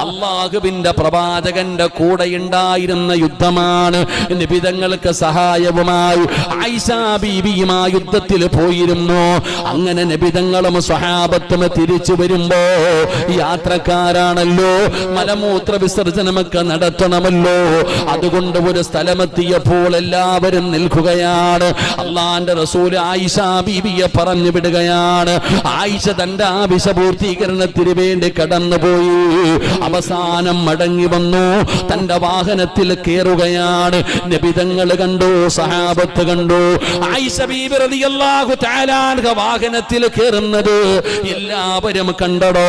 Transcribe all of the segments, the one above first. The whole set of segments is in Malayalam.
അള്ളാഹുവിന്റെ പ്രവാചകന്റെ കൂടെ ഉണ്ടായിരുന്ന യുദ്ധമാണ്. നിബിതങ്ങൾക്ക് സഹായവുമായി ആയിഷാ ആ യുദ്ധത്തിൽ പോയിരുന്നു. അങ്ങനെ നബിതങ്ങളും സ്വഹാബത്തും തിരിച്ചു വരുമ്പോ യാത്രക്കാരാണല്ലോ മലമൂത്ര വിസർജനമൊക്കെ നടത്തണമല്ലോ. അതുകൊണ്ട് ഒരു സ്ഥലമെത്തിയപ്പോൾ എല്ലാവരും നിൽക്കുകയാണ്. അള്ളാന്റെ റസൂൽ ആയിഷ ബീബിയെ പറഞ്ഞു വിടുകയാണ് ആയിഷ തന്റെ ആവശ്യ പൂർത്തീകരണത്തിന് വേണ്ടി കടന്നുപോയി. അവസാനം മടങ്ങി വന്നു. തന്റെ വാഹനത്തിൽ കയറുകയാണ് നബിതങ്ങൾ കണ്ടു സഹാബത്ത് കണ്ടു. വാഹനത്തിൽ കയറുന്നത് എല്ലാവരും കണ്ടടോ.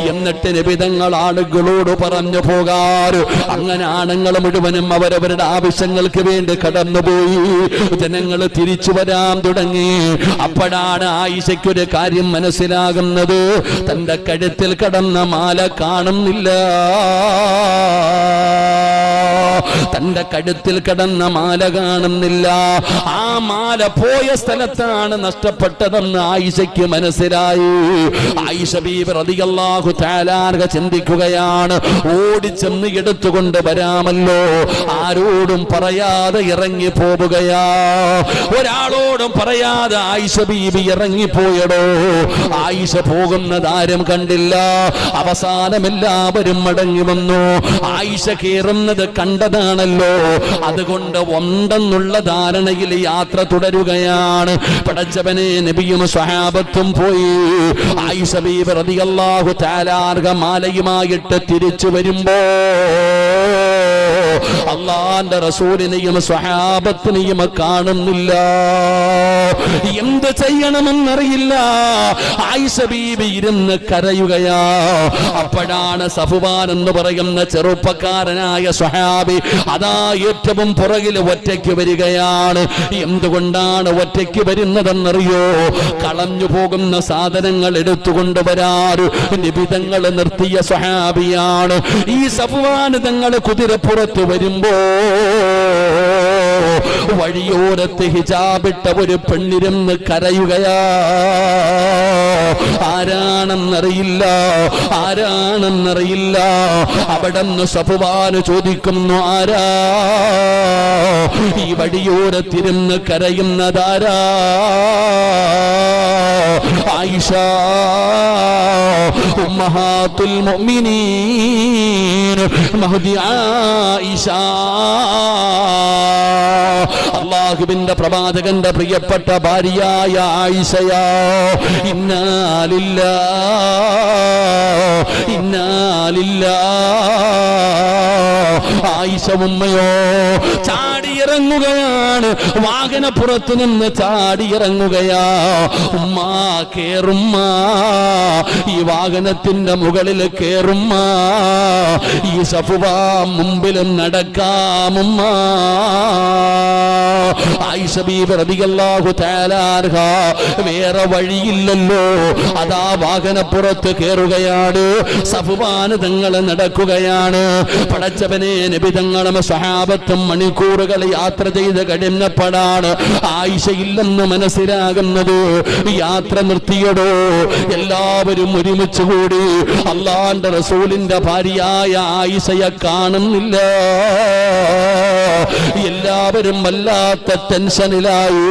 എന്നിട്ട് നബിതങ്ങൾ ആളുകളോട് പറഞ്ഞു പോകാറ്. അങ്ങനെ ആണുങ്ങൾ മുഴുവനും അവരവരുടെ ആവശ്യങ്ങൾക്ക് വേണ്ടി കടന്നുപോയി. ജനങ്ങൾ തിരിച്ചു വരാൻ തുടങ്ങി. അപ്പോഴാണ് ആയിഷയ്ക്കൊരു കാര്യം മനസ്സിലാകുന്നത്. തന്റെ കഴുത്തിൽ കടന്ന മാല കാണുന്നില്ല. തന്റെ കഴുത്തിൽ കിടന്ന മാല കാണുന്നില്ല. ആ മാല പോയ സ്ഥലത്താണ് നഷ്ടപ്പെട്ടതെന്ന് ആയിഷയ്ക്ക് മനസ്സിലായി. ആയിഷ ബീബി റളിയല്ലാഹു തആലാർഹ ചിന്തിക്കുകയാണ് ഓടിച്ചെന്ന് എടുത്തുകൊണ്ട് വരാമല്ലോ. ആരോടും പറയാതെ ഇറങ്ങി പോവുകയാ. ഒരാളോടും പറയാതെ ആയിഷ ബീബി ഇറങ്ങിപ്പോയടോ. ആയിഷ പോകുന്ന ആരും കണ്ടില്ല. അവസാനം എല്ലാവരും മടങ്ങി വന്നു. ആയിഷ കയറുന്നത് കണ്ടതാണല്ലോ അതുകൊണ്ട് ഉണ്ടെന്നുള്ള ധാരണയിൽ യാത്ര തുടരുകയാണ്. പടച്ചവനെ നബിയും സ്വഹാബത്തും പോയി. ആയിഷ പ്രതിയല്ലാഹു താലാർഗ മാലയുമായിട്ട് തിരിച്ചു വരുമ്പോ അള്ളാന്റെ റസൂലിനെയും സ്വഹാബത്തിനെയും കാണുന്നില്ല. എന്ത് ചെയ്യണമെന്നറിയില്ല. ആയിഷ ബീബി ഇരുന്ന് കരയുകയാ. അപ്പോഴാണ് സഫുവാൻ എന്ന് പറയുന്ന ചെറുപ്പക്കാരനായ സ്വഹാബി അതാ ഏറ്റവും പുറകിൽ ഒറ്റയ്ക്ക് വരികയാണ്. എന്തുകൊണ്ടാണ് ഒറ്റയ്ക്ക് വരുന്നതെന്നറിയോ? കളഞ്ഞു പോകുന്ന സാധനങ്ങൾ എടുത്തുകൊണ്ട് വരാറ് നിബിതങ്ങൾ നിർത്തിയ സ്വഹാബിയാണ്. ഈ സഫുവാൻ തങ്ങൾ കുതിരപ്പുറത്ത് വരുമ്പോ വഴിയോരത്ത് ഹിജാബിട്ട ഒരു പെണ്ണിരുന്ന് കരയുകയാ. ആരാണെന്നറിയില്ല ആരാണെന്നറിയില്ല. അവിടെ നിന്ന് സഫുവാന് ചോദിക്കുന്നു ആരാ? ഈ വഴിയോരത്തിരുന്ന് കരയുന്നതാരാ? ആയിഷ. ഉമ്മഹാത്തുൽ മുഅ്മിനീൻ. മഹദി ആയിഷ. അള്ളാഹുവിന്റെ പ്രവാചകന്റെ പ്രിയപ്പെട്ട ഭാര്യയായ ആയിഷയാ. ഇന്നാലില്ല ഇന്നാലില്ല ആയിഷ ഉമ്മയോ ചാടിയിറങ്ങുകയാണ് വാഹനപ്പുറത്ത് നിന്ന് ചാടി ഇറങ്ങുകയാ. ഉമ്മാ കേറുമ്മ. ഈ വാഹനത്തിന്റെ മുകളിൽ കേറുമ്മ. ഈ സഫുവ മുമ്പിലും നടക്കാമുമ്മ വേറെ വഴിയില്ലല്ലോ. അതാ വാഹനപ്പുറത്ത് കയറുകയാണ് സഫുവാന് തങ്ങൾ നടക്കുകയാണ്. പടച്ചവനെ നബിതങ്ങളും സഹാബത്തും മണിക്കൂറുകൾ യാത്ര ചെയ്ത് കഴിഞ്ഞപ്പോഴാണ് ആയിഷയില്ലെന്ന് മനസ്സിലാകുന്നത്. യാത്ര നിർത്തിയടോ. എല്ലാവരും ഒരുമിച്ച് കൂടി അള്ളാന്റെ റസൂലിന്റെ ഭാര്യയായ ആയിഷയെ കാണുന്നില്ല. എല്ലാവരും വല്ലാത്ത ടെൻഷനിലായി.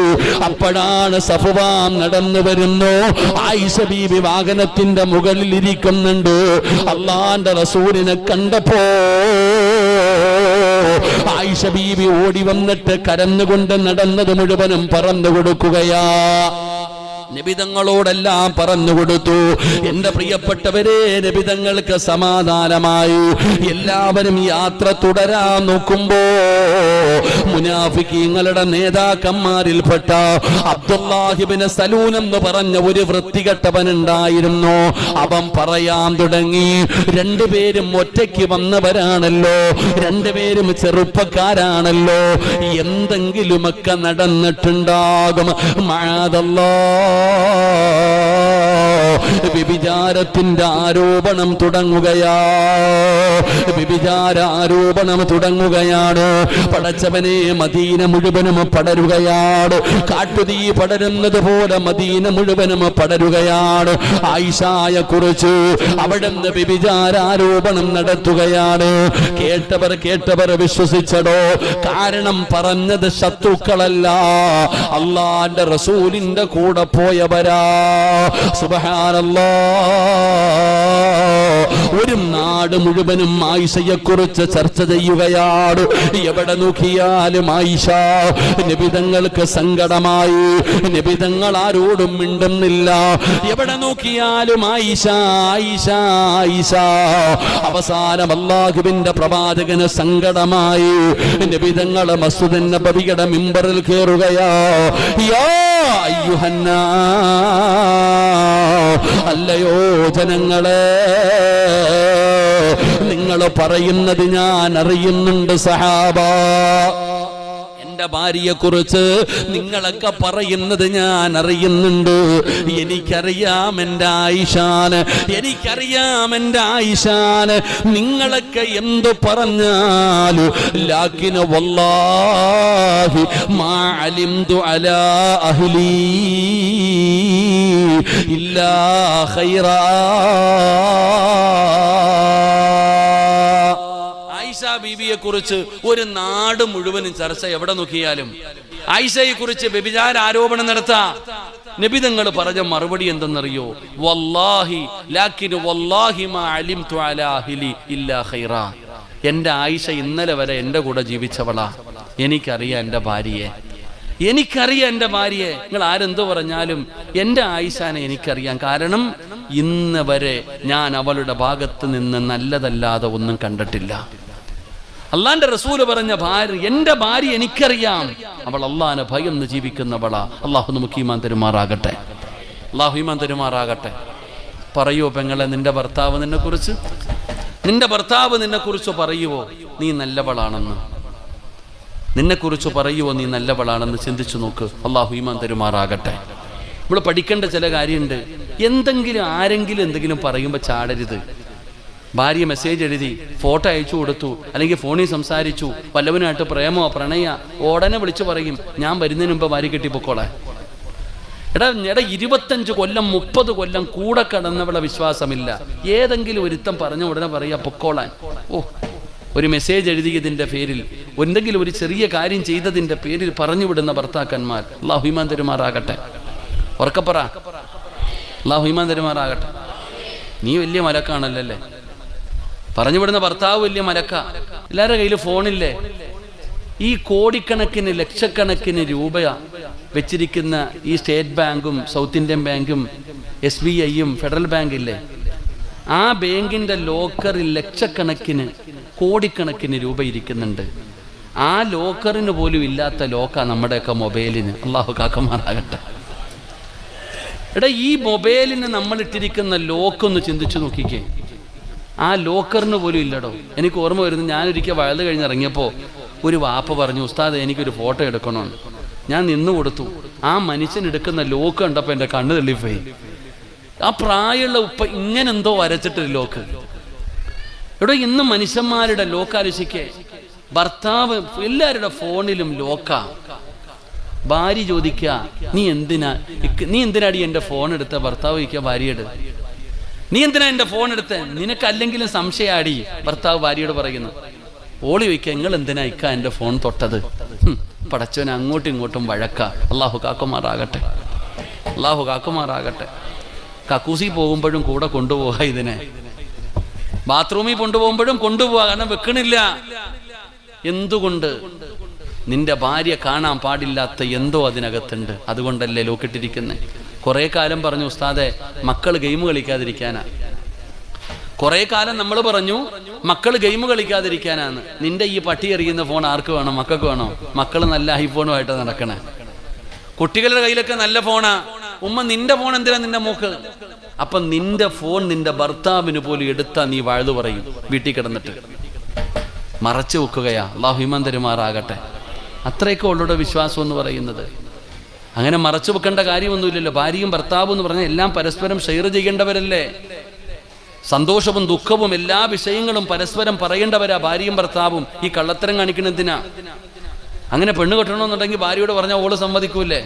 അപ്പോഴാണ് സഫുവാം നടന്നു വരുന്നു. ആയിഷ ബീബി വാഹനത്തിന്റെ മുകളിൽ ഇരിക്കുന്നുണ്ട് അള്ളാന്റെ റസൂലിനെ കണ്ടപ്പോ ആയിഷ ബീവി ഓടി വന്നിട്ട് കരന്നുകൊണ്ട് നടന്നത് മുഴുവനും പറന്നു കൊടുക്കുകയാ. നിബിതങ്ങളോടെല്ലാം പറഞ്ഞു കൊടുത്തു. എന്റെ പ്രിയപ്പെട്ടവരെ നിബിതങ്ങൾക്ക് സമാധാനമായി. എല്ലാവരും യാത്ര തുടരാൻ നോക്കുമ്പോ മുനാഫിക്കീങ്ങളുടെ നേതാക്കന്മാരിൽപ്പെട്ട അബ്ദുല്ലാഹിബിന് സലൂൻ എന്ന് പറഞ്ഞ ഒരു വൃത്തികെട്ടവൻ ഉണ്ടായിരുന്നു അവൻ പറയാൻ തുടങ്ങി രണ്ടുപേരും ഒറ്റയ്ക്ക് വന്നവരാണല്ലോ. രണ്ടുപേരും ചെറുപ്പക്കാരാണല്ലോ. എന്തെങ്കിലുമൊക്കെ നടന്നിട്ടുണ്ടാകും. മാതല്ലോ വ്യഭിചാരത്തിന്റെ ആരോപണം തുടങ്ങുകയാ. വ്യഭിചാര ആരോപണം തുടങ്ങുകയാണ്. പടച്ചവനെ മദീന മുഴുവനും പടരുകയാണ്. കാട്ടുതീ പടരുന്നത് പോലെ മദീന മുഴുവനും പടരുകയാണ്. ആയിഷായെ കുറിച്ച് അവിടെ നിന്ന് വ്യഭിചാരാരോപണം നടത്തുകയാണ്. കേട്ടവർ കേട്ടവർ വിശ്വസിച്ചടോ. കാരണം പറഞ്ഞത് ശത്രുക്കളല്ല. അള്ളാന്റെ റസൂലിന്റെ കൂടെ പോയവരാ. സുബഹാനല്ലാ. ഒരു നാട് മുഴുവനും ആയിഷയെക്കുറിച്ച് ചർച്ച ചെയ്യുകയാണ്. എവിടെ നോക്കിയാലും ആയിഷ നിബിതങ്ങൾക്ക് സങ്കടമായി. നിബിതങ്ങൾ ആരോടും മിണ്ടുന്നില്ല. എവിടെ നോക്കിയാലും ആയിഷ ആയിഷ ആയിഷ. അവസാനം അള്ളാഹുവിന്റെ പ്രവാചകന് സങ്കടമായി. നിബിതങ്ങൾ മസ്തുതന്നെ നബിയുടെ മിമ്പറിൽ കയറുകയാ. യാ അല്ലയോ ജനങ്ങളെ നിങ്ങൾ പറയുന്നത് ഞാൻ അറിയുന്നുണ്ട് സഹാബ. എന്റെ ഭാര്യയെ കുറിച്ച് നിങ്ങളൊക്കെ പറയുന്നത് ഞാൻ അറിയുന്നുണ്ട് എനിക്കറിയാം എന്റെ ആയിഷാന് എനിക്കറിയാം എന്റെ ആയിഷാന്. നിങ്ങളൊക്കെ എന്തു പറഞ്ഞാലും ലാക്കിന് വല്ലാഹി മാ അലിംതു അലാ ഇല്ലാ ഖൈറാ. ബീവിയെ കുറിച്ച് ഒരു നാട് മുഴുവനും ചർച്ച എവിടെ നോക്കിയാലും? ആയിഷയെ കുറിച്ച് വ്യഭിചാര ആരോപണം നടത്താ. നബിതങ്ങൾ പറഞ്ഞ മറുപടി എന്തെന്നറിയോ? വല്ലാഹി ലാക്കിന് വല്ലാഹി മാ അലാ ഇല്ലാ ഖൈറാ. എന്റെ ആയിഷ ഇന്നലെ വരെ എന്റെ കൂടെ ജീവിച്ചവളാ. എനിക്കറിയാം എന്റെ ഭാര്യയെ. എനിക്കറിയാം എന്റെ ഭാര്യയെ. നിങ്ങൾ ആരെന്തു പറഞ്ഞാലും എന്റെ ആയിഷാനെ എനിക്കറിയാം. കാരണം ഇന്ന് വരെ ഞാൻ അവളുടെ ഭാഗത്ത് നിന്ന് നല്ലതല്ലാതെ ഒന്നും കണ്ടിട്ടില്ല. അള്ളാന്റെ റസൂൽ പറഞ്ഞ ഭാര്യ എന്റെ ഭാര്യ എനിക്കറിയാം. അവൾ അള്ളാനെ ഭയന്ന് ജീവിക്കുന്നവള. അള്ളാഹു നമുക്ക് ഈമാൻ തരുമാറാകട്ടെ. അള്ളാഹു ഈമാൻ തരുമാറാകട്ടെ. പറയുവോ പെങ്ങളെ നിന്റെ ഭർത്താവ് നിന്നെ കുറിച്ച് നിന്റെ ഭർത്താവ് നിന്നെ കുറിച്ച് പറയുവോ? നീ നല്ലവളാണെന്ന്. നിന്നെക്കുറിച്ച് പറയുവോ? നീ നല്ലവളാണെന്ന് ചിന്തിച്ചു നോക്ക്. അള്ളാഹു ഈമാൻ തരുമാറാകട്ടെ. നമ്മൾ പഠിക്കേണ്ട ചില കാര്യമുണ്ട്. എന്തെങ്കിലും ആരെങ്കിലും എന്തെങ്കിലും പറയുമ്പോൾ ചാടരുത്. ഭാര്യ മെസ്സേജ് എഴുതി ഫോട്ടോ അയച്ചു കൊടുത്തു അല്ലെങ്കിൽ ഫോണിൽ സംസാരിച്ചു വല്ലവനായിട്ട് പ്രേമോ പ്രണയ ഉടനെ വിളിച്ചു പറയും ഞാൻ വരുന്നതിന് മുമ്പ് ഭാര്യ കെട്ടിപ്പൊക്കോളെ. എടാ എടാ ഇരുപത്തഞ്ച് കൊല്ലം മുപ്പത് കൊല്ലം കൂടെ കടന്നവളെ വിശ്വാസമില്ല. ഏതെങ്കിലും ഒരുത്തം പറഞ്ഞ ഉടനെ പറയാ പൊക്കോളാൻ. ഓ ഒരു മെസ്സേജ് എഴുതിയതിന്റെ പേരിൽ എന്തെങ്കിലും ഒരു ചെറിയ കാര്യം ചെയ്തതിന്റെ പേരിൽ പറഞ്ഞു വിടുന്ന ഭർത്താക്കന്മാർ അള്ളാഹുഹിമാൻ തരുമാറാകട്ടെ. ഉറക്കപ്പറ അള്ളാഹുഹിമാൻ തരുമാറാകട്ടെ. നീ വലിയ മലക്കാണല്ലേ പറഞ്ഞു വിടുന്ന ഭർത്താവ് വലിയ മലക്ക. എല്ലാവരുടെ കയ്യിൽ ഫോണില്ലേ? ഈ കോടിക്കണക്കിന് ലക്ഷക്കണക്കിന് രൂപ വെച്ചിരിക്കുന്ന ഈ സ്റ്റേറ്റ് ബാങ്കും സൗത്ത് ഇന്ത്യൻ ബാങ്കും എസ് ബി ഐയും ഫെഡറൽ ബാങ്കില്ലേ? ആ ബാങ്കിന്റെ ലോക്കറിൽ ലക്ഷക്കണക്കിന് കോടിക്കണക്കിന് രൂപ ഇരിക്കുന്നുണ്ട്. ആ ലോക്കറിന് പോലും ഇല്ലാത്ത ലോക്ക നമ്മുടെയൊക്കെ മൊബൈലിന്. അള്ളാഹു കാക്കമാറാകട്ടെ എടാ ഈ മൊബൈലിന് നമ്മൾ ഇട്ടിരിക്കുന്ന ലോക്കൊന്ന് ചിന്തിച്ചു നോക്കിക്കേ. ആ ലോക്കറിന് പോലും ഇല്ലടോ. എനിക്ക് ഓർമ്മ വരുന്നു ഞാനൊരിക്കൽ വയത് കഴിഞ്ഞ് ഇറങ്ങിയപ്പോൾ ഒരു വാപ്പ പറഞ്ഞു ഉസ്താദ് എനിക്കൊരു ഫോട്ടോ എടുക്കണമെന്ന് ഞാൻ നിന്ന് കൊടുത്തു. ആ മനുഷ്യൻ എടുക്കുന്ന ലോക്ക് കണ്ടപ്പോൾ എന്റെ കണ്ണ് തള്ളിപ്പോയി ആ പ്രായമുള്ള ഉപ്പ ഇങ്ങനെ എന്തോ വരച്ചിട്ടൊരു ലോക്ക്. എടോ ഇന്ന് മനുഷ്യന്മാരുടെ ലോക്കാലോചിക്കേ ഭർത്താവ് എല്ലാവരുടെ ഫോണിലും ലോക്കാ. ഭാര്യ ചോദിക്കുക നീ എന്തിനാ? നീ എന്തിനാടി എന്റെ ഫോൺ എടുത്ത? ഭർത്താവ് ചോദിക്കുക ഭാര്യയോട്. നീ എന്തിനാ എന്റെ ഫോൺ എടുത്ത്? നിനക്ക് അല്ലെങ്കിലും സംശയാടി ഭർത്താവ് ഭാര്യയോട് പറയുന്നു. ഓളി വയ്ക്ക നിങ്ങൾ എന്തിനാ ഇക്ക എന്റെ ഫോൺ തൊട്ടത്? പടച്ചവൻ അങ്ങോട്ടും ഇങ്ങോട്ടും വഴക്ക. അള്ളാഹു കാക്കുമാറാകട്ടെ. അള്ളാഹു കാക്കുമാറാകട്ടെ. കക്കൂസി പോകുമ്പോഴും കൂടെ കൊണ്ടുപോകാ ഇതിനെ. ബാത്റൂമിൽ കൊണ്ടുപോകുമ്പോഴും കൊണ്ടുപോവാ കാരണം വെക്കണില്ല. എന്തുകൊണ്ട്? നിന്റെ ഭാര്യ കാണാൻ പാടില്ലാത്ത എന്തോ അതിനകത്തുണ്ട്. അതുകൊണ്ടല്ലേ ലോക്കിട്ടിരിക്കുന്നത് കുറെ കാലം പറഞ്ഞു ഉസ്താദെ മക്കൾ ഗെയിം കളിക്കാതിരിക്കാനാ. കുറെ കാലം നമ്മൾ പറഞ്ഞു മക്കൾ ഗെയിം കളിക്കാതിരിക്കാനാണ് നിന്റെ ഈ പട്ടി എറിയുന്ന ഫോൺ ആർക്ക് വേണം? മക്കൾക്ക് വേണോ? മക്കൾ നല്ല ഐഫോണുമായിട്ട് നടക്കണേ. കുട്ടികളുടെ കയ്യിലൊക്കെ നല്ല ഫോണാ ഉമ്മ നിന്റെ ഫോൺ എന്തിനാ നിന്റെ മൂക്ക്? അപ്പൊ നിന്റെ ഫോൺ നിന്റെ ഭർത്താവിന് പോലും എടുത്താ നീ വാഴ്തു പറയും വീട്ടിൽ കിടന്നിട്ട്. മറച്ചു വെക്കുകയാ. അള്ളാഹു ഹിമാൻ തരുമാറാകട്ടെ അത്രയൊക്കെ വിശ്വാസം എന്ന് പറയുന്നത്. അങ്ങനെ മറച്ചു വെക്കേണ്ട കാര്യമൊന്നുമില്ലല്ലോ. ഭാര്യയും ഭർത്താവും എന്ന് പറഞ്ഞാൽ എല്ലാം പരസ്പരം ഷെയർ ചെയ്യേണ്ടവരല്ലേ? സന്തോഷവും ദുഃഖവും എല്ലാ വിഷയങ്ങളും പരസ്പരം പറയേണ്ടവരാ ഭാര്യയും ഭർത്താവും. ഈ കള്ളത്തരം കാണിക്കണതിനാ അങ്ങനെ പെണ്ണ് കെട്ടണമെന്നുണ്ടെങ്കിൽ ഭാര്യയോട് പറഞ്ഞാൽ ഓൾ സമ്മതിക്കൂലേ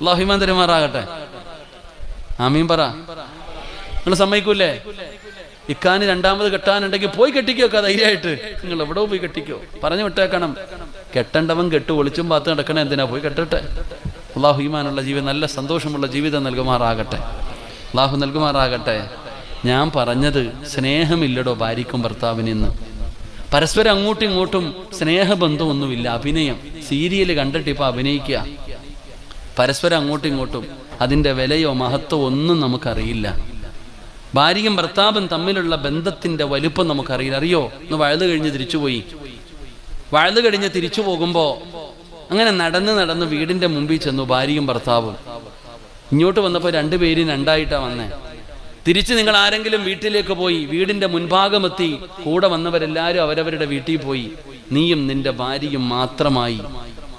അള്ളാഹിമാൻ തരുമാറാകട്ടെ. ആമീൻ പറ. നിങ്ങൾ സമ്മതിക്കൂലേ ഇക്കാന് രണ്ടാമത് കെട്ടാനുണ്ടെങ്കിൽ പോയി കെട്ടിക്കോ ധൈര്യമായിട്ട്. നിങ്ങൾ എവിടെ പോയി കെട്ടിക്കോ. പറഞ്ഞു വിട്ടേക്കണം. കെട്ടണ്ടവൻ കെട്ട് ഒളിച്ചും പാത്ത് നടക്കണേ എന്തിനാ? പോയി കെട്ടട്ടെ. അള്ളാഹു ഈമാനുള്ള ജീവിതം നല്ല സന്തോഷമുള്ള ജീവിതം നൽകുമാറാകട്ടെ. അള്ളാഹു നൽകുമാറാകട്ടെ. ഞാൻ പറഞ്ഞത് സ്നേഹമില്ലടോ ഭാര്യയ്ക്കും ഭർത്താവിനെന്ന് പരസ്പരം അങ്ങോട്ടും ഇങ്ങോട്ടും സ്നേഹബന്ധമൊന്നുമില്ല അഭിനയം. സീരിയൽ കണ്ടിട്ട് ഇപ്പൊ അഭിനയിക്കുക. പരസ്പരം അങ്ങോട്ടും ഇങ്ങോട്ടും അതിന്റെ വിലയോ മഹത്വമോ ഒന്നും നമുക്കറിയില്ല. ഭാര്യയും ഭർത്താവും തമ്മിലുള്ള ബന്ധത്തിന്റെ വലുപ്പം നമുക്കറിയില്ല. അറിയോ? ഒന്ന് വഴുത് കഴിഞ്ഞ് തിരിച്ചുപോയി. വഴുത് കഴിഞ്ഞ് തിരിച്ചു പോകുമ്പോൾ അങ്ങനെ നടന്ന് നടന്ന് വീടിന്റെ മുമ്പിൽ ചെന്നു ഭാര്യയും ഭർത്താവും. ഇങ്ങോട്ട് വന്നപ്പോൾ രണ്ടുപേരും രണ്ടായിട്ടാണ് വന്നേ. തിരിച്ച് നിങ്ങൾ ആരെങ്കിലും വീട്ടിലേക്ക് പോയി വീടിന്റെ മുൻഭാഗമെത്തി കൂടെ വന്നവരെല്ലാവരും അവരവരുടെ വീട്ടിൽ പോയി. നീയും നിന്റെ ഭാര്യയും മാത്രമായി.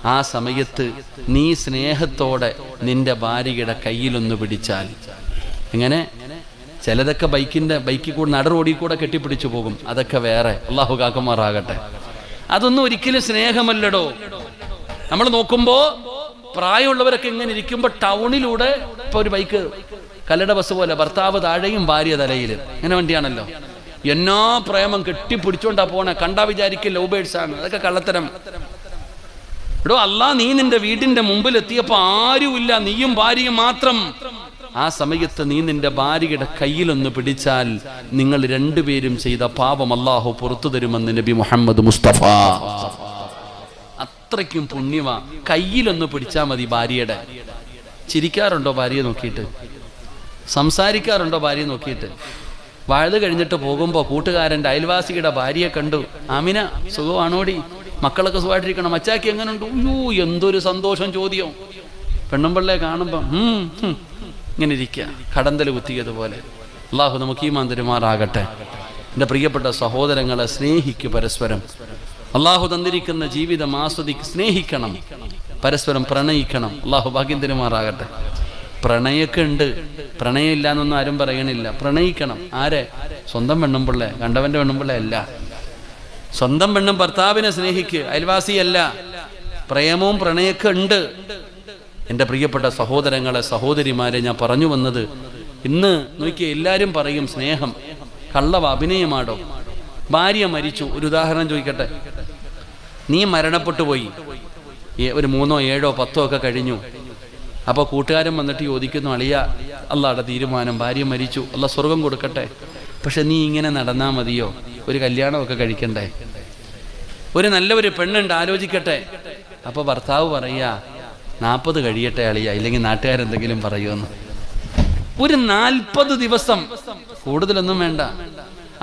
ആ സമയത്ത് നീ സ്നേഹത്തോടെ നിന്റെ ഭാര്യയുടെ കയ്യിലൊന്ന് പിടിച്ചാൽ. എങ്ങനെ? ചിലതൊക്കെ ബൈക്കിന്റെ ബൈക്കിൽ കൂടെ നട റോഡിൽ കൂടെ കെട്ടിപ്പിടിച്ചു പോകും. അതൊക്കെ വേറെ. അള്ളാഹു കാക്കമാറാകട്ടെ. അതൊന്നും ഒരിക്കലും സ്നേഹമല്ലടോ. നമ്മൾ നോക്കുമ്പോ പ്രായമുള്ളവരൊക്കെ ഇങ്ങനെ ഇരിക്കുമ്പോ ടൗണിലൂടെ ഇപ്പൊ ഒരു ബൈക്ക് കല്ലട ബസ് പോലെ ഭർത്താവ് താഴെയും ഭാര്യ തലയിൽ ഇങ്ങനെ വണ്ടിയാണല്ലോ. എന്നാ പ്രേമം കെട്ടിപ്പിടിച്ചോണ്ടാ പോണേ. കണ്ടാ വിചാരിക്കും ലവ് ബേഡ്സ് ആണ് അതൊക്കെ കള്ളത്തരം. എടോ അല്ല നീ നിന്റെ വീടിന്റെ മുമ്പിൽ എത്തിയപ്പോ ആരുമില്ല. നീയും ഭാര്യയും മാത്രം. ആ സമയത്ത് നീ നിന്റെ ഭാര്യയുടെ കയ്യിലൊന്ന് പിടിച്ചാൽ നിങ്ങൾ രണ്ടുപേരും ചെയ്ത പാപം അള്ളാഹു പുറത്തു തരുമെന്ന് നബി മുഹമ്മദ് മുസ്തഫ. അത്രയ്ക്കും പുണ്യമാ. കയ്യിലൊന്ന് പിടിച്ചാൽ മതി ഭാര്യയുടെ. ചിരിക്കാറുണ്ടോ ഭാര്യയെ നോക്കിയിട്ട്? സംസാരിക്കാറുണ്ടോ ഭാര്യയെ നോക്കിയിട്ട്? വാഴ്ത് കഴിഞ്ഞിട്ട് പോകുമ്പോൾ കൂട്ടുകാരന്റെ അയൽവാസിയുടെ ഭാര്യയെ കണ്ടു. ആമിന സുഖമാണോടി? മക്കളൊക്കെ സുഖമായിട്ടിരിക്കണം? അച്ചാക്കി എങ്ങനെയുണ്ട് അയ്യോ എന്തൊരു സന്തോഷം ചോദ്യം. പെണ്ണുമ്പിള്ളയെ കാണുമ്പോൾ ഇങ്ങനെ ഇരിക്കുക. കടന്തൽ കുത്തിയതുപോലെ. അള്ളാഹു നമുക്ക് ഈ മാന്തരുമാറാകട്ടെ എന്റെ പ്രിയപ്പെട്ട സഹോദരങ്ങളെ സ്നേഹിക്കു പരസ്പരം. അള്ളാഹു തന്നിരിക്കുന്ന ജീവിതം ആസ്വദി സ്നേഹിക്കണം. പരസ്പരം പ്രണയിക്കണം. അള്ളാഹു ഭാഗ്യം തരുമാറാകട്ടെ പ്രണയൊക്കെ ഉണ്ട്. പ്രണയം ഇല്ല എന്നൊന്നും ആരും പറയണില്ല. പ്രണയിക്കണം. ആരെ? സ്വന്തം പെണ്ണുമ്പിള്ളെ കണ്ടവന്റെ പെണ്ണുമ്പിള്ളെ അല്ല. സ്വന്തം പെണ്ണും ഭർത്താവിനെ സ്നേഹിക്ക്. അയൽവാസിയല്ല. പ്രേമവും പ്രണയൊക്കെ ഉണ്ട്. എന്റെ പ്രിയപ്പെട്ട സഹോദരങ്ങളെ സഹോദരിമാരെ ഞാൻ പറഞ്ഞു വന്നത് ഇന്ന് നോക്കിയ എല്ലാവരും പറയും സ്നേഹം. കള്ളവ അഭിനയമാടോ? ഭാര്യ മരിച്ചു. ഒരു ഉദാഹരണം ചോദിക്കട്ടെ? നീ മരണപ്പെട്ടു പോയി. ഒരു മൂന്നോ ഏഴോ പത്തോ ഒക്കെ കഴിഞ്ഞു. അപ്പോൾ കൂട്ടുകാരൻ വന്നിട്ട് ചോദിക്കുന്നു അളിയ അള്ളാടെ തീരുമാനം. ഭാര്യ മരിച്ചു. അല്ല സ്വർഗം കൊടുക്കട്ടെ. പക്ഷെ നീ ഇങ്ങനെ നടന്നാ മതിയോ? ഒരു കല്യാണമൊക്കെ കഴിക്കണ്ടേ? ഒരു നല്ല ഒരു പെണ്ണുണ്ട് ആലോചിക്കട്ടെ. അപ്പൊ ഭർത്താവ് പറയുക നാൽപ്പത് കഴിയട്ടെ അളിയ. ഇല്ലെങ്കിൽ നാട്ടുകാരെന്തെങ്കിലും പറയുമെന്ന്. ഒരു നാൽപ്പത് ദിവസം. കൂടുതലൊന്നും വേണ്ട.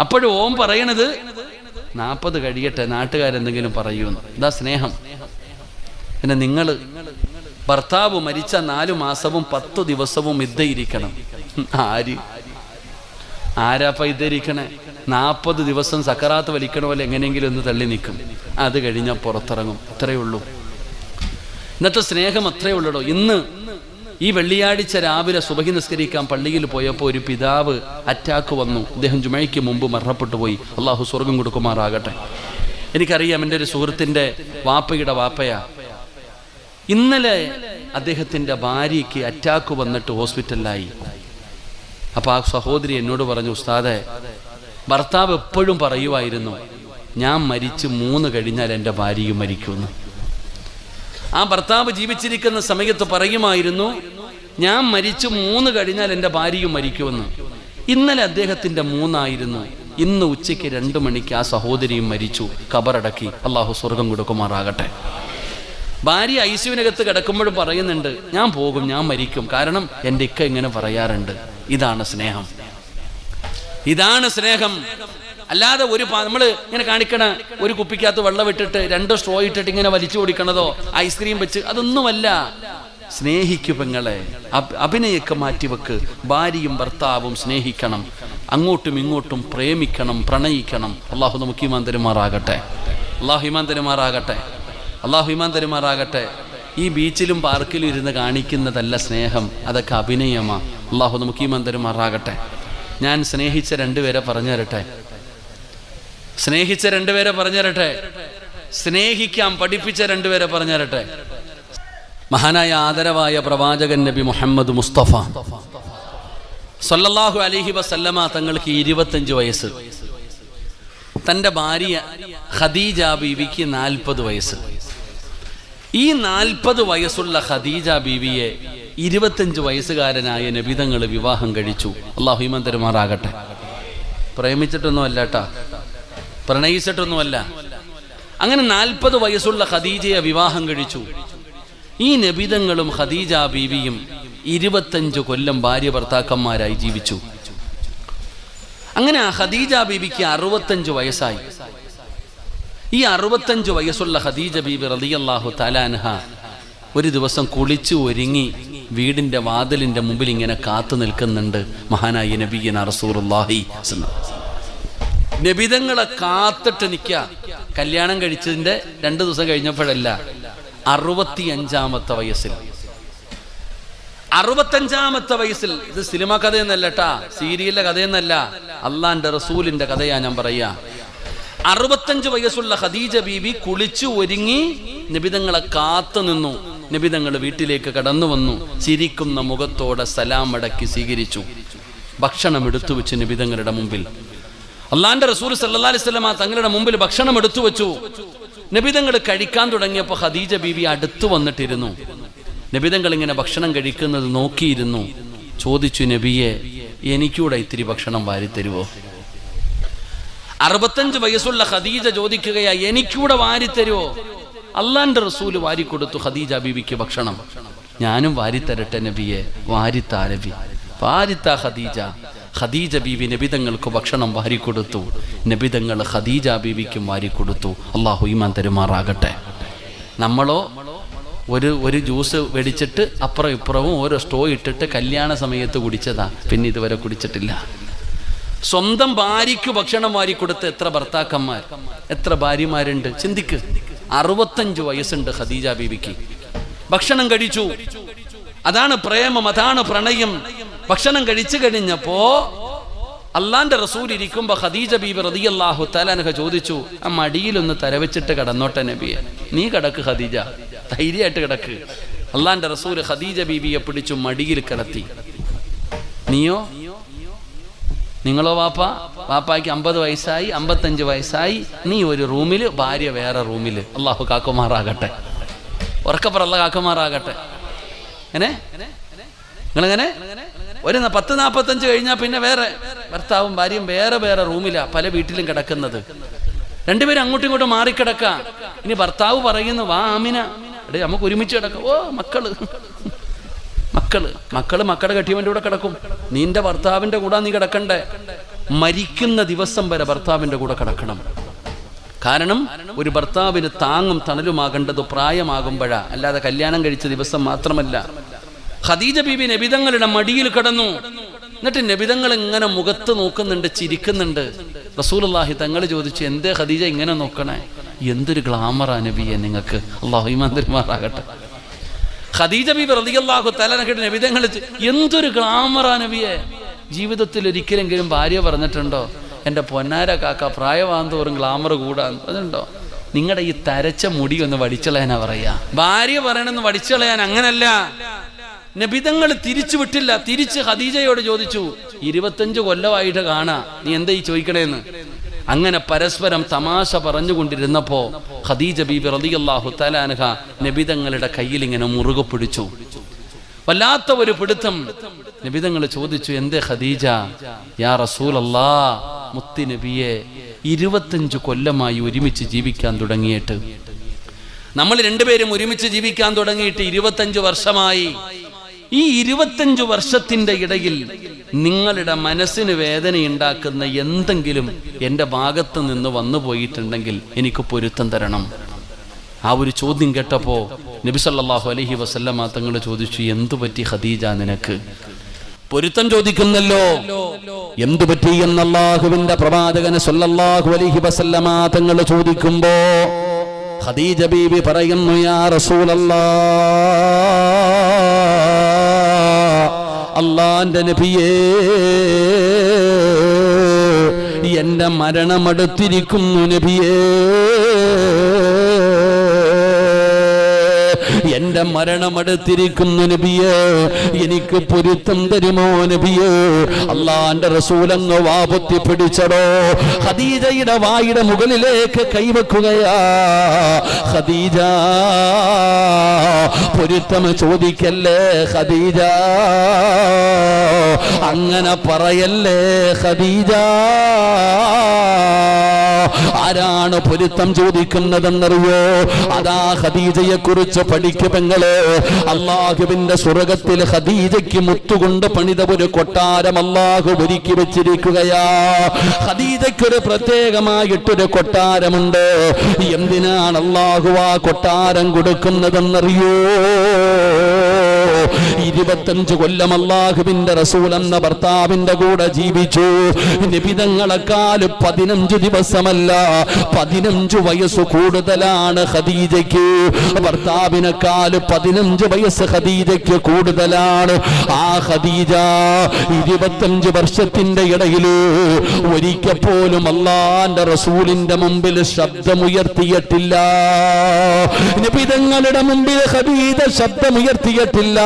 അപ്പോഴും ഓം പറയണത് നാൽപ്പത് കഴിയട്ടെ നാട്ടുകാരെന്തെങ്കിലും പറയൂന്ന് എന്താ സ്നേഹം. പിന്നെ നിങ്ങൾ ഭർത്താവ് മരിച്ച നാലു മാസവും പത്തു ദിവസവും ഇദ്ധയിരിക്കണം ആര്? ആരാപ്പ ഇദ്ധരിക്കണേ നാൽപ്പത് ദിവസം സക്കറാത്ത് വലിക്കണ പോലെ എങ്ങനെയെങ്കിലും ഒന്ന് തള്ളി നിൽക്കും. അത് കഴിഞ്ഞാൽ പുറത്തിറങ്ങും. അത്രയേ ഉള്ളൂ. ഇന്നത്തെ സ്നേഹം അത്രയേ ഉള്ളൂ ഇന്ന് ഈ വെള്ളിയാഴ്ച രാവിലെ സുബഹി നിസ്കരിക്കാൻ പള്ളിയിൽ പോയപ്പോൾ ഒരു പിതാവ് അറ്റാക്ക് വന്നു. അദ്ദേഹം ജുമയ്ക്ക് മുമ്പ് മരണപ്പെട്ടു പോയി. അള്ളാഹു സ്വർഗം കൊടുക്കുമാറാകട്ടെ. എനിക്കറിയാം എന്റെ ഒരു സുഹൃത്തിന്റെ വാപ്പയുടെ വാപ്പയാ. ഇന്നലെ അദ്ദേഹത്തിന്റെ ഭാര്യയ്ക്ക് അറ്റാക്ക് വന്നിട്ട് ഹോസ്പിറ്റലിലായി. അപ്പോൾ ആ സഹോദരി എന്നോട് പറഞ്ഞു ഉസ്താദെ ഭർത്താവ് എപ്പോഴും പറയുമായിരുന്നു ഞാൻ മരിച്ച് മൂന്ന് കഴിഞ്ഞാൽ എന്റെ ഭാര്യയും മരിക്കുമെന്ന്. ആ ഭർത്താവ് ജീവിച്ചിരിക്കുന്ന സമയത്ത് പറയുമായിരുന്നു ഞാൻ മരിച്ചു മൂന്ന് കഴിഞ്ഞാൽ എന്റെ ഭാര്യയും മരിക്കുമെന്ന്. ഇന്നലെ അദ്ദേഹത്തിന്റെ മൂന്നായിരുന്നു. ഇന്ന് ഉച്ചയ്ക്ക് രണ്ട് മണിക്ക് ആ സഹോദരിയും മരിച്ചു. കബറടക്കി. അള്ളാഹു സ്വർഗം കൊടുക്കുമാറാകട്ടെ. ഭാര്യ ഐശുവിനകത്ത് കിടക്കുമ്പോഴും പറയുന്നുണ്ട് ഞാൻ പോകും ഞാൻ മരിക്കും. കാരണം എന്റെ ഇക്ക ഇങ്ങനെ പറയാറുണ്ട്. ഇതാണ് സ്നേഹം. ഇതാണ് സ്നേഹം. അല്ലാതെ ഒരു നമ്മൾ ഇങ്ങനെ കാണിക്കണ ഒരു കുപ്പിക്കകത്ത് വെള്ളം ഇട്ടിട്ട് രണ്ട് സ്ട്രോ ഇട്ടിട്ട് ഇങ്ങനെ വലിച്ചു കുടിക്കണതോ ഐസ്ക്രീം വെച്ച് അതൊന്നുമല്ല. സ്നേഹിക്കു പെങ്ങളെ അഭ്- അഭിനയൊക്കെ മാറ്റിവെക്ക്. ഭാര്യയും ഭർത്താവും സ്നേഹിക്കണം. അങ്ങോട്ടും ഇങ്ങോട്ടും പ്രേമിക്കണം പ്രണയിക്കണം. അള്ളാഹു നമുക്ക് ഈമാൻ തരുമാറാകട്ടെ. അള്ളാഹു ഈമാൻ തരുമാറാകട്ടെ. അള്ളാഹു ഈമാൻ തരുമാറാകട്ടെ. ഈ ബീച്ചിലും പാർക്കിലും ഇരുന്ന് കാണിക്കുന്നതല്ല സ്നേഹം അതൊക്കെ അഭിനയമാണ് അള്ളാഹു നമുക്ക് ഈ തരുമാറാകട്ടെ. ഞാൻ സ്നേഹിച്ച രണ്ടുപേരെ പറഞ്ഞു തരട്ടെ സ്നേഹിച്ച രണ്ടുപേരെ പറഞ്ഞു തരട്ടെ സ്നേഹിക്കാം പഠിപ്പിച്ച രണ്ടുപേരെ പറഞ്ഞു തരട്ടെ മഹാനായ ആദരവായ പ്രവാചകൻ നബി മുഹമ്മദ് മുസ്തഫ. സൊല്ലാഹു അലിഹി വസല്ലമ തങ്ങൾക്ക് ഇരുപത്തഞ്ച് വയസ്സ്. തന്റെ ഭാര്യ ഖദീജ ബീവിക്ക് നാൽപ്പത് വയസ്സ്. ഈ നാൽപ്പത് വയസ്സുള്ള ഖദീജ ബീവിയെ ഇരുപത്തഞ്ച് വയസ്സുകാരനായ നബിതങ്ങൾ വിവാഹം കഴിച്ചു. അള്ളാഹു തരുമാറാകട്ടെ. പ്രേമിച്ചിട്ടൊന്നും അല്ല കേട്ടാ പ്രണയിച്ചിട്ടൊന്നുമല്ല. അങ്ങനെ നാൽപ്പത് വയസ്സുള്ള ഖദീജയെ വിവാഹം കഴിച്ചു. ഈ നബിതങ്ങളും ഖദീജ ബീവിയും ഇരുപത്തഞ്ച് കൊല്ലം ഭാര്യ ഭർത്താക്കന്മാരായി ജീവിച്ചു. അങ്ങനെ ഖദീജ ബീവിക്ക് അറുപത്തഞ്ച് വയസ്സായി. ഈ അറുപത്തഞ്ച് വയസ്സുള്ള ഖദീജ ബീബി റളിയല്ലാഹു തലാൻഹ ഒരു ദിവസം കുളിച്ചു ഒരുങ്ങി വീടിന്റെ വാതിലിന്റെ മുമ്പിൽ ഇങ്ങനെ കാത്തു നിൽക്കുന്നുണ്ട് മഹാനായ നബീന റസൂറുല്ലാഹി നബിതങ്ങളെ കാത്തിട്ട് നിൽക്ക കല്യാണം കഴിച്ചതിന്റെ രണ്ടു ദിവസം കഴിഞ്ഞപ്പോഴല്ല അറുപത്തി അഞ്ചാമത്തെ വയസ്സിൽ. അറുപത്തഞ്ചാമത്തെ വയസ്സിൽ ഇത് സിനിമ കഥയെന്നല്ല കേട്ടാ സീരിയലിലെ കഥയെന്നല്ല അള്ളാന്റെ റസൂലിന്റെ കഥയാ ഞാൻ പറയാ. അറുപത്തഞ്ച് വയസ്സുള്ള ഖദീജ ബീബി കുളിച്ചു ഒരുങ്ങി നിബിതങ്ങളെ കാത്തു നിന്നു. നിബിതങ്ങൾ വീട്ടിലേക്ക് കടന്നു വന്നു. ചിരിക്കുന്ന മുഖത്തോടെ സലാം അടക്കി സ്വീകരിച്ചു. ഭക്ഷണം എടുത്തു വെച്ച് നിബിതങ്ങളുടെ മുമ്പിൽ. അള്ളാന്റെ റസൂൽ സല്ലാ അലൈഹി തങ്ങളുടെ മുമ്പിൽ ഭക്ഷണം എടുത്തു വെച്ചു. നബിതങ്ങൾ കഴിക്കാൻ തുടങ്ങിയപ്പോൾ ഖദീജ ബീവി അടുത്തു വന്നിട്ടിരുന്നു. നബിതങ്ങൾ ഇങ്ങനെ ഭക്ഷണം കഴിക്കുന്നത് നോക്കിയിരുന്നു. ചോദിച്ചു നബിയെ എനിക്കൂടെ ഇത്തിരി ഭക്ഷണം വാരിത്തരുവോ അറുപത്തഞ്ച് വയസ്സുള്ള ഖദീജ ചോദിക്കുകയാ എനിക്കൂടെ വാരിത്തരുവോ അള്ളാന്റെ റസൂൽ വാരിക്കൊടുത്തു ഖദീജ ബീവിക്ക് ഭക്ഷണം. ഞാനും വാരിത്തരട്ടെ നബിയെ വാരിത്താ നബി. വാരിത്താ ഖദീജ. ഖദീജ ബീവി നബിതങ്ങൾക്ക് ഭക്ഷണം വാരിക്കൊടുത്തു. നബിതങ്ങൾ ഖദീജ ബീവിക്കും വാരിക്കൊടുത്തു. അള്ളാഹു ഈമാൻ തരുമാറാകട്ടെ. നമ്മളോ ഒരു ഒരു ജ്യൂസ് വെടിച്ചിട്ട് അപ്പുറം ഇപ്പുറവും ഓരോ സ്റ്റോ ഇട്ടിട്ട് കല്യാണ സമയത്ത് കുടിച്ചതാ. പിന്നെ ഇതുവരെ കുടിച്ചിട്ടില്ല. സ്വന്തം ഭാര്യയ്ക്ക് ഭക്ഷണം വാരി കൊടുത്ത എത്ര ഭർത്താക്കന്മാർ? എത്ര ഭാര്യമാരുണ്ട്? ചിന്തിക്ക്. അറുപത്തഞ്ച് വയസ്സുണ്ട് ഖദീജ ബീവിക്ക്. ഭക്ഷണം കഴിച്ചു. അതാണ് പ്രേമം അതാണ് പ്രണയം. ഭക്ഷണം കഴിച്ചു കഴിഞ്ഞപ്പോ അള്ളാന്റെ റസൂൽ ഇരിക്കുമ്പോ ഖദീജ ബീബി അള്ളാഹു തലാനഹ ചോദിച്ചു ആ മടിയിലൊന്ന് തരവച്ചിട്ട് കടന്നോട്ടെ നബിയെ. നീ കിടക്ക് ഖദീജ. ധൈര്യമായിട്ട് കിടക്ക്. അള്ളാന്റെ റസൂൽ ഖദീജ ബീബിയെ പിടിച്ചു മടിയിൽ കിടത്തി. നീയോ? നിങ്ങളോ വാപ്പ? വാപ്പായ്ക്ക് അമ്പത് വയസ്സായി അമ്പത്തഞ്ച് വയസ്സായി. നീ ഒരു റൂമിൽ ഭാര്യ വേറെ റൂമിൽ അള്ളാഹു കാക്കുമാറാകട്ടെ. ഉറക്കപ്പുറള്ള കാക്കുമാറാകട്ടെ. എങ്ങനെ? നിങ്ങളെങ്ങനെ? ഒരു പത്ത് നാപ്പത്തഞ്ച് കഴിഞ്ഞാൽ പിന്നെ വേറെ. ഭർത്താവും ഭാര്യയും വേറെ വേറെ റൂമിലാ പല വീട്ടിലും കിടക്കുന്നത്. രണ്ടുപേരും അങ്ങോട്ടും ഇങ്ങോട്ടും മാറിക്കിടക്ക. ഇനി ഭർത്താവ് പറയുന്നു വാ ആമിന. നമുക്ക് ഒരുമിച്ച് കിടക്കാം. ഓ മക്കൾ. മക്കൾ. മക്കൾ മക്കളെ കെട്ടിയവന്റെ കൂടെ കിടക്കും. നിന്റെ ഭർത്താവിന്റെ കൂടെ നീ കിടക്കണ്ടേ? മരിക്കുന്ന ദിവസം വരെ ഭർത്താവിന്റെ കൂടെ കിടക്കണം. കാരണം ഒരു ഭർത്താവിന് താങ്ങും തണലുമാകേണ്ടത് പ്രായമാകുമ്പോഴാ. അല്ലാതെ കല്യാണം കഴിച്ച ദിവസം മാത്രമല്ല. ഖദീജ ബീബി നബിതങ്ങളുടെ മടിയിൽ കിടന്നു. എന്നിട്ട് നബിതങ്ങൾ ഇങ്ങനെ മുഖത്ത് നോക്കുന്നുണ്ട് ചിരിക്കുന്നുണ്ട്. റസൂലുള്ളാഹി തങ്ങൾ ചോദിച്ചു എന്തേ ഖദീജ ഇങ്ങനെ നോക്കണേ? എന്തൊരു ഗ്ലാമറാ നബിയെ നിങ്ങൾക്ക്? അള്ളാഹുമാറാകട്ടെ ഖദീജ ബീബി റതിയല്ലാഹു തലനക്കിട്ട് നബിതങ്ങൾ എന്തൊരു ഗ്ലാമറാ നബിയെ? ജീവിതത്തിൽ ഒരിക്കലെങ്കിലും ഭാര്യ പറഞ്ഞിട്ടുണ്ടോ? എന്റെ പൊന്നാര കാക്ക പ്രായമാകുന്തോറും ഗ്ലാമർ കൂടാന്ന് അതുണ്ടോ? നിങ്ങളുടെ ഈ തരച്ച മുടി ഒന്ന് വടിച്ചളയാനാ പറയാ. ഭാര്യ പറയണമെന്ന് വടിച്ചളയാൻ അങ്ങനല്ല. നബിതങ്ങൾ തിരിച്ചു വിട്ടില്ല. തിരിച്ച് ഖദീജയോട് ചോദിച്ചു ഇരുപത്തഞ്ച് കൊല്ലമായിട്ട് കാണാ. നീ എന്താ ഈ ചോദിക്കണേന്ന്? അങ്ങനെ പരസ്പരം തമാശ പറഞ്ഞുകൊണ്ടിരുന്നപ്പോ ഖദീജ ബീബി റളിയല്ലാഹു തലാനഹ നബിതങ്ങളുടെ കയ്യിൽ ഇങ്ങനെ മുറുകെ പിടിച്ചു. വല്ലാത്ത ഒരു പിടുത്തം. നബിതങ്ങൾ ചോദിച്ചു എന്തേ ഖദീജ? യാ റസൂലല്ലാ മുത്തി നബിയെ ഇരുപത്തഞ്ച് കൊല്ലമായി ഒരുമിച്ച് ജീവിക്കാൻ തുടങ്ങിയിട്ട്. നമ്മൾ രണ്ടുപേരും ഒരുമിച്ച് ജീവിക്കാൻ തുടങ്ങിയിട്ട് ഇരുപത്തഞ്ച് വർഷമായി. ഈ ഇരുപത്തഞ്ച് വർഷത്തിന്റെ ഇടയിൽ നിങ്ങളുടെ മനസ്സിന് വേദനയുണ്ടാക്കുന്ന എന്തെങ്കിലും എന്റെ ഭാഗത്ത് നിന്ന് വന്നു പോയിട്ടുണ്ടെങ്കിൽ എനിക്ക് പൊരുത്തം തരണം. ആ ഒരു ചോദ്യം കേട്ടപ്പോ നബിസല്ലാഹു അലഹി വസല്ലമ തങ്ങൾ ചോദിച്ചു എന്തു പറ്റി ഖദീജ നിനക്ക്? പൊരുത്തം ചോദിക്കുന്നല്ലോ. എന്തു പറ്റി? എന്നല്ലാഹുവിന്റെ പ്രവാചകന് സല്ലല്ലാഹു അലൈഹി വസല്ലമ തങ്ങൾ ചോദിക്കുമ്പോ ഖദീജ ബീബി പറയുന്നു യാ റസൂലല്ലാ അള്ളാന്റെ നബിയേ എന്റെ മരണമെടുത്തിരിക്കുന്നു നബിയേ. എന്റെ മരണമെടുത്തിരിക്കുന്നു നബിയേ എനിക്ക് പൊരുത്തം തരുമോ നബിയേ? അള്ളാന്റെ റസൂലങ്ങ് വാപത്തി പിടിച്ചടോ. ഖദീജയുടെ വായുടെ മുകളിലേക്ക് കൈവെക്കുകയാ. ഖദീജ പൊരുത്തം ചോദിക്കല്ലേ ഖദീജ? അങ്ങനെ പറയല്ലേ ഖദീജ? ആരാണ് പൊരുത്തം ചോദിക്കുന്നതെന്നറിയോ? അതാ ഖദീജയെ കുറിച്ച് പഠിക്കു പെങ്ങൾ. അള്ളാഹുവിന്റെ സ്വർഗത്തിൽ ഖദീജയ്ക്ക് മുത്തുകൊണ്ട് പണിത ഒരു കൊട്ടാരം അള്ളാഹു ഒരുക്കി വെച്ചിരിക്കുകയാ. ഖദീജയ്ക്കൊരു പ്രത്യേകമായിട്ടൊരു കൊട്ടാരമുണ്ട്. എന്തിനാണ് അള്ളാഹു ആ കൊട്ടാരം കൊടുക്കുന്നതെന്നറിയോ? ഇരുപത്തഞ്ച് കൊല്ലം അള്ളാഹുവിന്റെ റസൂൽ എന്ന ഭർത്താവിന്റെ കൂടെ ജീവിച്ചു. നിബിതങ്ങളെക്കാൾ പതിനഞ്ച് ദിവസമല്ല പതിനഞ്ച് വയസ്സ് കൂടുതലാണ് ഖദീജയ്ക്ക്. ഭർത്താവിനെക്കാൾ പതിനഞ്ച് വയസ്സ് ഖദീജയ്ക്ക് കൂടുതലാണ്. ആ ഖദീജ ഇരുപത്തഞ്ച് വർഷത്തിന്റെ ഇടയിൽ ഒരിക്കൽ പോലും അള്ളാന്റെ റസൂലിന്റെ മുമ്പിൽ ശബ്ദമുയർത്തിയിട്ടില്ല. നിബിതങ്ങളുടെ മുമ്പിൽ ഖദീജ ശബ്ദമുയർത്തിയിട്ടില്ല.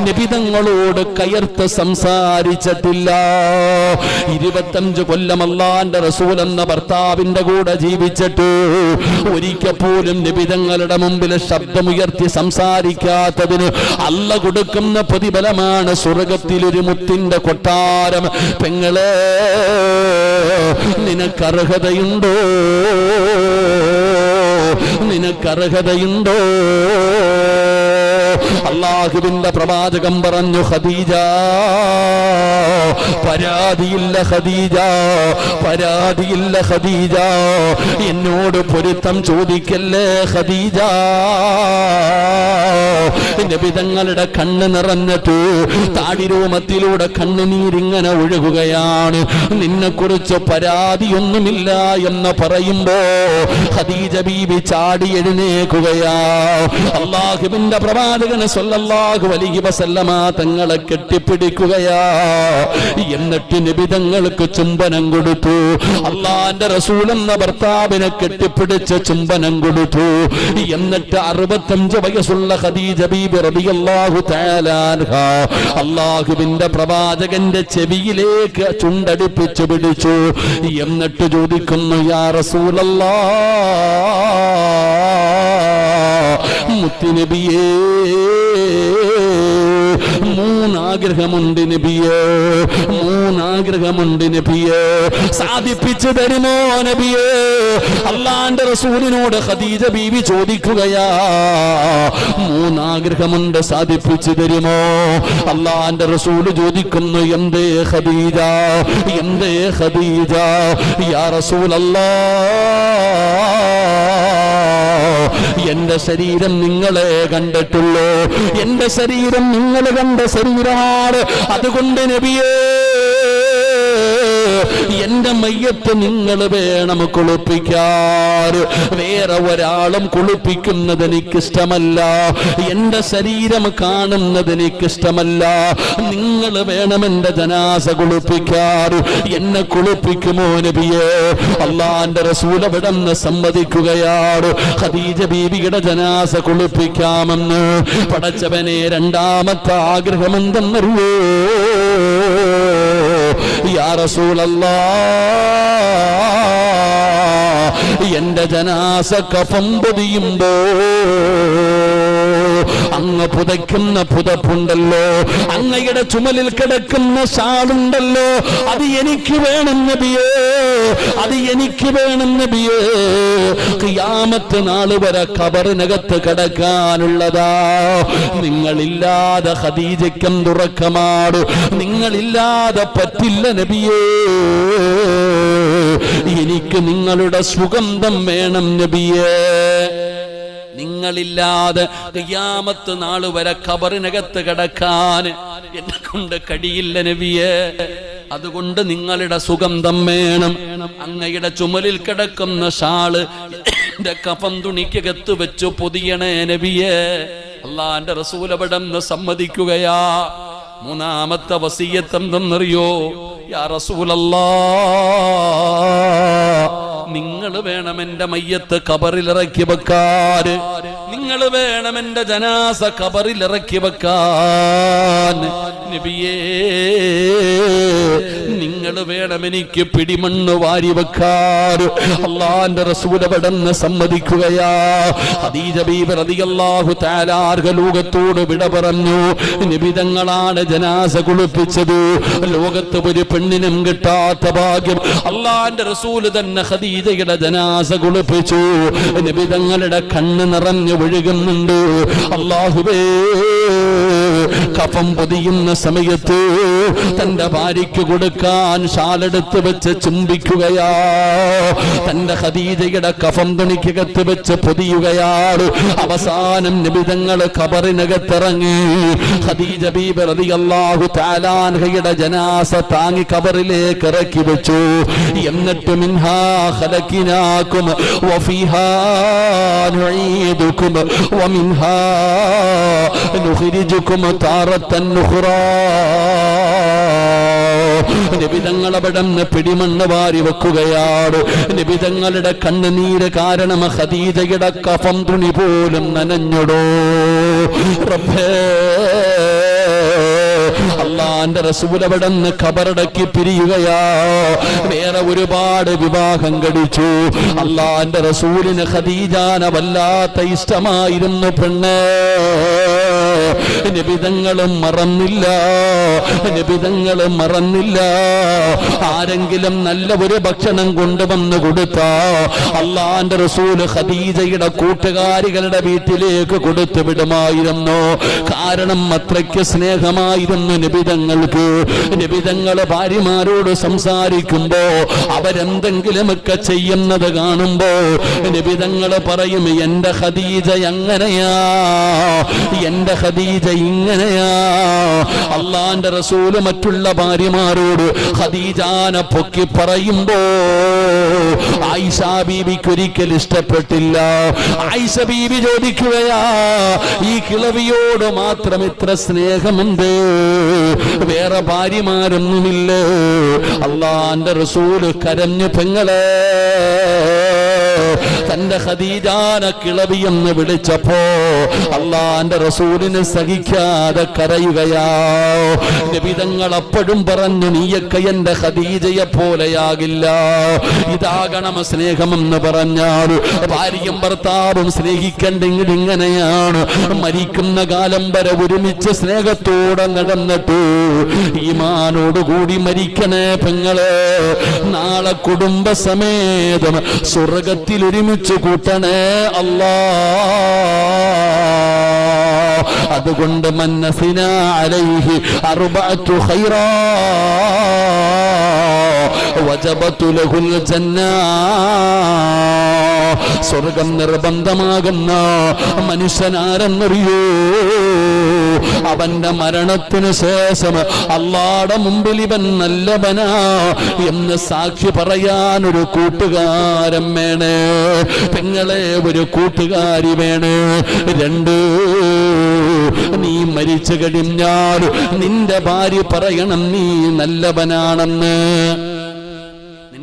നിബിതങ്ങളോട് കയർത്ത് സംസാരിച്ചിട്ടില്ല. ഇരുപത്തഞ്ച് കൊല്ലം അള്ളാന്റെ റസൂൽ എന്ന ഭർത്താവിന്റെ കൂടെ ജീവിച്ചിട്ട് ഒരിക്കൽ പോലും നിബിതങ്ങളുടെ മുമ്പിൽ ശബ്ദമുയർത്തി സംസാരിക്കാത്തതിന് അല്ല കൊടുക്കുന്ന പ്രതിഫലമാണ് സ്വർഗത്തിലൊരു മുത്തിന്റെ കൊട്ടാരം. പെങ്ങളെ നിനക്കർഹതയുണ്ടോ? നിനക്കർഹതയുണ്ടോ? അള്ളാഹുവിന്റെ പ്രവാചകം പറഞ്ഞു ഖദീജ പരാതിയില്ല ഖദീജ പരാതിയില്ല ഖദീജ എന്നോട് പൊരുത്തം ചോദിക്കല്ലേ ഖദീജ? ിതങ്ങളുടെ കണ്ണ് നിറഞ്ഞിട്ട് താടിരോമത്തിലൂടെ കണ്ണുനീരിങ്ങനെ ഒഴുകുകയാണ്. നിന്നെ കുറിച്ച് പരാതിയൊന്നുമില്ല എന്ന് പറയുമ്പോ ഖദീജ ബീബി ചാടി എഴുന്നേക്കുകയാ അള്ളാഹുവിന്റെ പ്രവാചകന് സല്ലല്ലാഹു അലൈഹി വസല്ലമ തങ്ങളെ കെട്ടിപ്പിടിക്കുകയാ. എന്നിട്ട് നിബിതങ്ങൾക്ക് ചുംബനം കൊടുത്തു. അള്ളാന്റെ റസൂൽ എന്ന ഭർത്താവിനെ കെട്ടിപ്പിടിച്ച് ചുംബനം കൊടുത്തു. എന്നിട്ട് അറുപത്തഞ്ച് വയസ്സുള്ള ഖദീജ ബീബി റബിയല്ലാഹു തആല അൻഹ അള്ളാഹുവിന്റെ പ്രവാചകന്റെ ചെവിയിലേക്ക് ചുണ്ടടിപ്പിച്ചു പിടിച്ചു. എന്നിട്ട് ചോദിക്കുന്നു യാ റസൂലല്ലാ മുത്തുനബിയേ മൂന്നാഗ്രഹമുണ്ട് നബിയേ മൂന്നാഗ്രഹമുണ്ട് നബിയേ. സാധിപ്പിച്ചു തരുമോ നബിയേ? അള്ളാന്റെ റസൂലിനോട് ഖദീജ ബീവി ചോദിക്കുകയാ മൂന്നാഗ്രഹമുണ്ട് സാധിപ്പിച്ചു തരുമോ അള്ളാന്റെ റസൂൽ ചോദിക്കുന്നു എന്തേ ഖദീജ എന്തേ ഖദീജ? യാ റസൂലല്ലാ എന്റെ ശരീരം നിങ്ങളെ കണ്ടിട്ടുള്ളൂ. എന്റെ ശരീരം നിങ്ങൾ കണ്ട ശരീരമാണ്. അതുകൊണ്ട് നബിയേ എന്റെ മയ്യത്ത് നിങ്ങൾ വേണം കുളിപ്പിക്കാൻ വേറെ ഒരാളും കുളിപ്പിക്കുന്നത് എനിക്കിഷ്ടമല്ല. എന്റെ ശരീരം കാണുന്നത് എനിക്കിഷ്ടമല്ല. നിങ്ങൾ വേണം എന്റെ ജനാസ കുളിപ്പിക്കാൻ എന്നെ കുളിപ്പിക്കുമോ നബിയേ അള്ളാന്റെ റസൂൽ വിടന്ന് സമ്മതിക്കുകയാണ്. ഖദീജ ബീവിയുടെ ജനാസ കുളിപ്പിക്കാമെന്ന്. പടച്ചവനെ രണ്ടാമത്തെ ആഗ്രഹം എന്തെന്നറിയോ യാ റസൂലല്ലാ എന്റെ ജനാസ കഫം പൊതിയുമ്പോ അങ്ങ് പുതയ്ക്കുന്ന പുതപ്പുണ്ടല്ലോ. അങ്ങയുടെ ചുമലിൽ കിടക്കുന്ന ഷാളുണ്ടല്ലോ. അത് എനിക്ക് വേണം നബിയേ. അത് എനിക്ക് വേണം നബിയേ. ക്യാമത്ത് നാൾ വരെ കബറിനകത്ത് കിടക്കാനുള്ളതാ. നിങ്ങളില്ലാതെ ഹദീജയ്ക്കം തുറക്കമാടു നിങ്ങളില്ലാതെ പറ്റില്ല നബിയേ. എനിക്ക് നിങ്ങളുടെ സുഗന്ധം വേണം നബിയേ. നിങ്ങളില്ലാതെ കയ്യാമത്ത് നാൾ വരെ ഖബറിനകത്ത് കിടക്കാൻ എന്നെ കൊണ്ട് കഴിയില്ല നബിയേ. അതുകൊണ്ട് നിങ്ങളുടെ സുഗന്ധം വേണം അങ്ങയുടെ ചുമലിൽ കിടക്കുന്ന ഷാൾ എന്റെ കഫം തുണിക്കകത്ത് വെച്ചു പൊതിയണേ നബിയേ. അള്ളാന്റെ റസൂലപടം സമ്മതിക്കുകയാ. മൂന്നാമത്തെ വസീയത്തെന്തെന്നറിയോ യാ റസൂലല്ലാ നിങ്ങൾ വേണം എന്റെ മയ്യത്ത് കബറിലിറക്കി വെക്കാൻ. നിങ്ങൾ വേണം എന്റെ ജനാസ കബറിലിറക്കി വെക്കാൻ. നബിയേ നിങ്ങൾ വേണം എനിക്ക് പിടിമണ്ണ് വാരി വെക്കാൻ. അള്ളാന്റെ റസൂലപടന്ന് സമ്മതിക്കുകയാ. ഹദീജ ബീബി റളിയല്ലാഹു തആലാർഹ ലോകത്തോട് വിട പറഞ്ഞു നിബിതങ്ങളാണ് ജനാസ കുളിപ്പിച്ചത്. ലോകത്ത് ഒരു പെണ്ണിനും കിട്ടാത്ത ഭാഗ്യം. അള്ളാന്റെ റസൂൽ തന്നെ ഖദീജയുടെ ജനാസ കുളിപ്പിച്ചു. നിബിതങ്ങളുടെ കണ്ണ് നിറഞ്ഞു ഒഴുകുന്നുണ്ട് അള്ളാഹുവേ കഫം പൊതിയുന്ന സമയത്ത് തന്റെ ഭാര്യയ്ക്ക് കൊടുക്കാൻ ശാലെടുത്ത് വെച്ച് ചുംബിക്കുകയാ. തന്റെ ഖദീജയുടെ കഫം തുണിക്കകത്ത് വെച്ച് പൊതിയുകയാണ്. അവസാനം നിബിതങ്ങൾ കബറിനകത്തിറങ്ങി ഖദീജ ബീബർ റളിയല്ലാഹു താലാൻഹയുടെ ജനാസ താങ്ങി കബറിലേക്ക് ഇറക്കി വെച്ചു. എന്നിട്ട് മിൻഹാ വമിൻഹാ നിബിതങ്ങളവിടന്ന് പിടിമണ്ണ് വാരി വെക്കുകയാണ്. നിബിതങ്ങളുടെ കണ്ണുനീര് കാരണം ഹദീജയുടെ കഫം തുണി പോലും നനഞ്ഞടോ. റബ്ബേ. അള്ളാന്റെ റസൂലവിടന്ന് കബറടക്കി പിരിയുകയാ. വേറെ ഒരുപാട് വിവാഹം കഴിച്ചു. അള്ളാന്റെ റസൂലിന് ഖദീജാന വല്ലാത്ത ഇഷ്ടമായിരുന്നു പെണ്ണ്. നിബിതങ്ങളും മറന്നില്ല. നിബിധങ്ങളും മറന്നില്ല. ആരെങ്കിലും നല്ല ഒരു ഭക്ഷണം കൊണ്ടുവന്ന് കൊടുത്ത അള്ളാന്റെ റസൂൽ ഖദീജയുടെ കൂട്ടുകാരികളുടെ വീട്ടിലേക്ക് കൊടുത്തു വിടുമായിരുന്നു. കാരണം അത്രയ്ക്ക് സ്നേഹമായിരുന്നു നിബിതങ്ങൾക്ക്. നിബിതങ്ങൾ ഭാര്യമാരോട് സംസാരിക്കുമ്പോ അവരെന്തെങ്കിലുമൊക്കെ ചെയ്യുന്നത് കാണുമ്പോ നിബിതങ്ങൾ പറയും എന്റെ ഖദീജ എങ്ങനെയാ എന്റെ ഖദീജ ഇങ്ങനെയാ. അള്ളാന്റെ റസൂൽ മറ്റുള്ള ഭാര്യമാരോട് ഖദീജാനെ പൊക്കി പറയുമ്പോ ആയിഷ ബീബിക്ക് ഒരിക്കൽ ഇഷ്ടപ്പെട്ടില്ല. ആയിഷ ബീബി ചോദിക്കുകയാ ഈ കിളവിയോട് മാത്രം ഇത്ര സ്നേഹമുണ്ട് വേറെ ഭാര്യമാരൊന്നുമില്ല? അള്ളാന്റെ റസൂൽ കരഞ്ഞു പെങ്ങളെ. തന്റെ ഖദീജാന കിളവി എന്ന് വിളിച്ചപ്പോ അള്ളാന്റെ റസൂലിന് സഹിക്കാതെ കരയുകയാ. നിബിതങ്ങൾ അപ്പോഴും പറഞ്ഞു നീയൊക്കെ എന്റെ ഖദീജയെ പോലെയാകില്ല. ഇതാകണം സ്നേഹമെന്ന് പറഞ്ഞാൽ ഭാര്യയും ഭർത്താവും സ്നേഹിക്കണ്ടെങ്കിൽ ഇങ്ങനെയാണ്. മരിക്കുന്ന കാലം വരെ ഒരുമിച്ച് സ്നേഹത്തോടെ നടന്നിട്ട് ഈമാനോടുകൂടി മരിക്കണേ പെങ്ങളെ. നാളെ കുടുംബസമേതം സ്വർഗത്തിൽ ഒരുമിച്ച് കൂട്ടണേ അല്ലാ. അതുകൊണ്ട് മന്നസിന അലൈഹി അറുബഅത്തു ഖൈറാ. വജബത്തു ലഹുൽ ജന്ന. സ്വർഗം നിർബന്ധമാകുന്ന മനുഷ്യനാരെന്നറിയോ? അവന്റെ മരണത്തിന് ശേഷം അള്ളാടെ മുമ്പിൽ ഇവൻ നല്ലവനാ എന്ന് സാക്ഷി പറയാൻ ഒരു കൂട്ടുകാരൻ വേണേ. പെങ്ങളെ ഒരു കൂട്ടുകാരി വേണേ. രണ്ട് നീ മരിച്ചു കഴിഞ്ഞാൽ നിന്റെ ഭാര്യ പറയണം നീ നല്ലവനാണെന്ന്.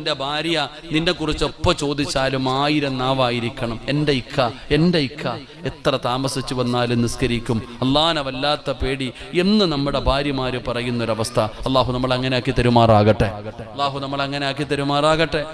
നിന്റെ ഭാര്യ നിന്നെ കുറിച്ച് ഒപ്പ ചോദിച്ചാലും ആയിരം നാവായിരിക്കണം. എന്റെ ഇക്ക എന്റെ ഇക്ക. എത്ര താമസിച്ചു വന്നാലും നിസ്കരിക്കും. അള്ളാന വല്ലാത്ത പേടി. എന്ന് നമ്മുടെ ഭാര്യമാര് പറയുന്നൊരവസ്ഥ. അള്ളാഹു നമ്മൾ അങ്ങനെ ആക്കി തരുമാറാകട്ടെ. അള്ളാഹു നമ്മൾ അങ്ങനെ ആക്കി തെരുമാറാകട്ടെ.